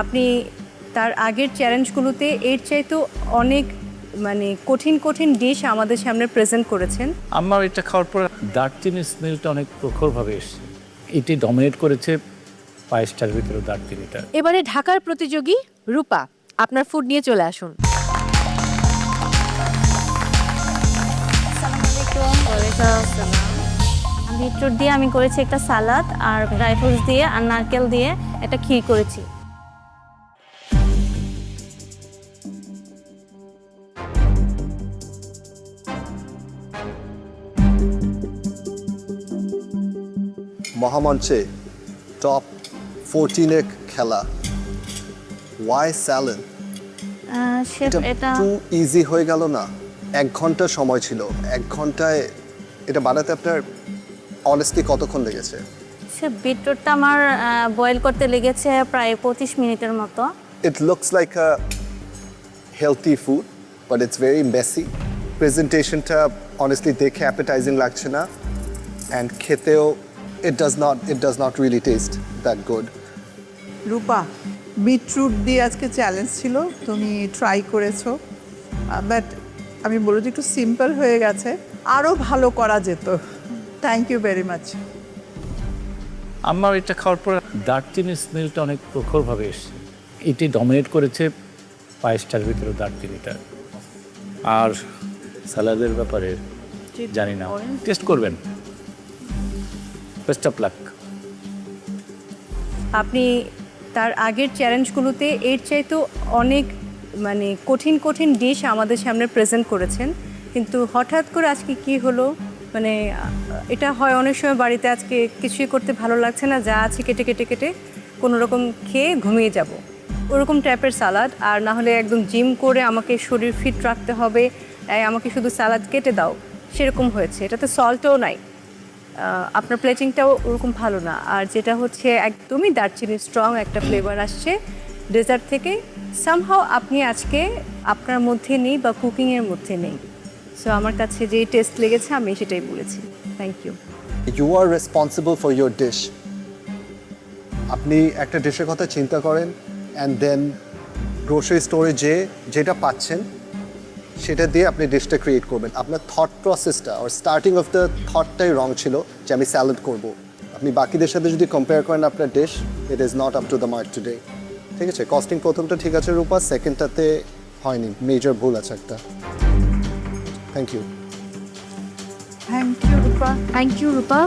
আপনি তার আগের চ্যালেঞ্জগুলোতে এর চাইতেও অনেক মানে কঠিন কঠিন ডিশ আমাদের সামনে প্রেজেন্ট করেছেন। আমার এটা খাওয়ার পর দারচিনির স্মেলটা অনেক প্রখরভাবে এসছে। এটি ডমিনেট করেছে পায়েসটার ভিতরে দারচিনিটা। এবারে ঢাকার প্রতিযোগী রূপা আপনার ফুড নিয়ে চলে আসুন। বিটরুট দিয়ে আমি করেছি একটা সালাদ আর ড্রাই ফ্রুটস দিয়ে আর নারকেল দিয়ে একটা ক্ষীর করেছি। মহামঞ্চে টপ ফোরটিনের খেলা। ওয়াই স্যালেন শেফ এটা টু ইজি হয়ে গেল না। এক ঘণ্টা সময় ছিল। এক ঘন্টায় এটা বানাতে আপনার অনেস্টলি কতক্ষণ লেগেছে? শেফ বিটরুটটা আমার বয়েল করতে লেগেছে প্রায় পঁচিশ মিনিটের মতো। It looks like a healthy food, but it's very messy. প্রেজেন্টেশনটা honestly দেখে appetizing লাগছে না and খেতেও it does not it does not really taste that good. Rupa beetroot দিয়ে আজকে চ্যালেঞ্জ ছিল তুমি ট্রাই করেছ বাট আমি বলব যে একটু সিম্পল হয়ে গেছে আরও ভালো করা যেত থ্যাংক ইউ ভেরি মাচ আমার এটা খাওয়ার পর দারচিনির স্মেলটা অনেক প্রখরভাবে এসছে এটি ডমিনেট করেছে পায়েসটার ভিতরে দারচিনিটা আর স্যালাদের ব্যাপারে জানি না। টেস্ট করবেন। বেস্ট অফ লাক আপনি তার আগের চ্যালেঞ্জগুলোতে এর চাইতেও অনেক মানে কঠিন কঠিন ডিশ আমাদের সামনে প্রেজেন্ট করেছেন। কিন্তু হঠাৎ করে আজকে কি হলো? মানে এটা হয় অনেক সময় বাড়িতে আজকে কিছুই করতে ভালো লাগছে না যা আছে কেটে কেটে কেটে কোনো রকম খেয়ে ঘুমিয়ে যাব। ওরকম টাইপের সালাদ আর না হলে একদম জিম করে আমাকে শরীর ফিট রাখতে হবে, এই আমাকে শুধু সালাদ কেটে দাও, সেরকম হয়েছে। এটাতে সল্টও নাই। আপনার প্লেটিংটাও ওরকম ভালো না। আর যেটা হচ্ছে একদমই দারচিনি স্ট্রং একটা ফ্লেভার আসছে ডেজার্ট থেকে। সামহাও আপনি আজকে আপনার মধ্যে নেই বা কুকিংয়ের মধ্যে নেই। সো আমার কাছে যে টেস্ট লেগেছে, আমি সেটাই বলেছি। Thank you you are responsible for your dish আপনি একটা ডিশের কথা চিন্তা করেন অ্যান্ড দেন গ্রোসারি স্টোরে যে যেটা পাচ্ছেন সেটা দিয়ে আপনি ডিশটা ক্রিয়েট করবেন। আপনার থট প্রসেসটা আর স্টার্টিং অফ দ্য থটটাই রং ছিল যে আমি স্যালাড করব। আপনি বাকিদের সাথে যদি কম্পেয়ার করেন আপনার dish it is not up to the mark today ঠিক আছে? কস্টিং প্রথমটা ঠিক আছে রূপা সেকেন্ডটাতে হয়নি। মেজর ভুল আছে একটা। Thank you thank you Rupa thank you Rupa